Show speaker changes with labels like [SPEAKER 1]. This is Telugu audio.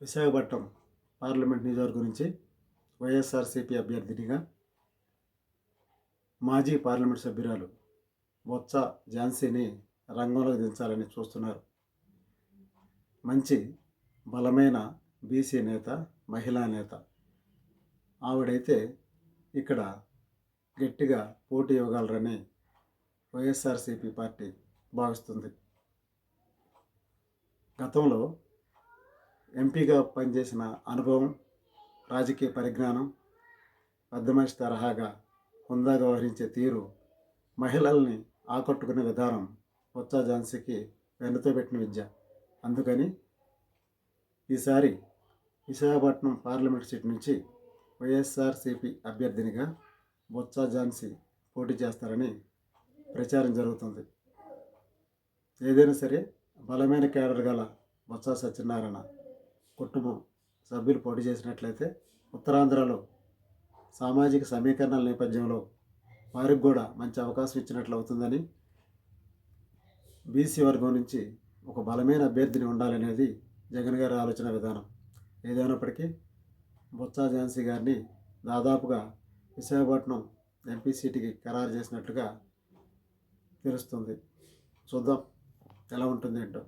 [SPEAKER 1] విశాఖపట్నం పార్లమెంట్ నియోజకవర్గం నుంచి వైఎస్ఆర్సీపీ అభ్యర్థినిగా మాజీ పార్లమెంట్ సభ్యురాలు బొత్స ఝాన్సీని రంగంలోకి దించాలని చూస్తున్నారు. మంచి బలమైన బీసీ నేత మహిళా నేత. ఆవిడైతే ఇక్కడ గట్టిగా పోటీ ఇవ్వగలరని వైఎస్ఆర్సీపీ పార్టీ భావిస్తుంది. గతంలో ఎంపీగా పనిచేసిన అనుభవం రాజకీయ పరిజ్ఞానం పెద్ద మనిషి తరహాగా హుందాగా వ్యవహరించే తీరు మహిళల్ని ఆకట్టుకునే విధానం బొత్స ఝాన్సీకి వెన్నతో పెట్టిన విద్య. అందుకని ఈసారి విశాఖపట్నం పార్లమెంట్ సీట్ నుంచి వైఎస్ఆర్సీపీ అభ్యర్థినిగా బొత్స ఝాన్సీ పోటీ చేస్తారని ప్రచారం జరుగుతుంది. ఏదైనా సరే బలమైన కేడర్ గల బొత్స సత్యనారాయణ కుటుంబం సభ్యులు పోటీ చేసినట్లయితే ఉత్తరాంధ్రలో సామాజిక సమీకరణల నేపథ్యంలో వారికి కూడా మంచి అవకాశం ఇచ్చినట్లు అవుతుందని బీసీ వర్గం నుంచి ఒక బలమైన అభ్యర్థిని ఉండాలనేది జగన్ గారి ఆలోచన విధానం. ఏదైనప్పటికీ బొత్స ఝాన్సీ గారిని దాదాపుగా విశాఖపట్నం ఎంపీ సీటుకి ఖరారు చేసినట్లుగా తెలుస్తుంది. చూద్దాం ఎలా ఉంటుంది ఏంటో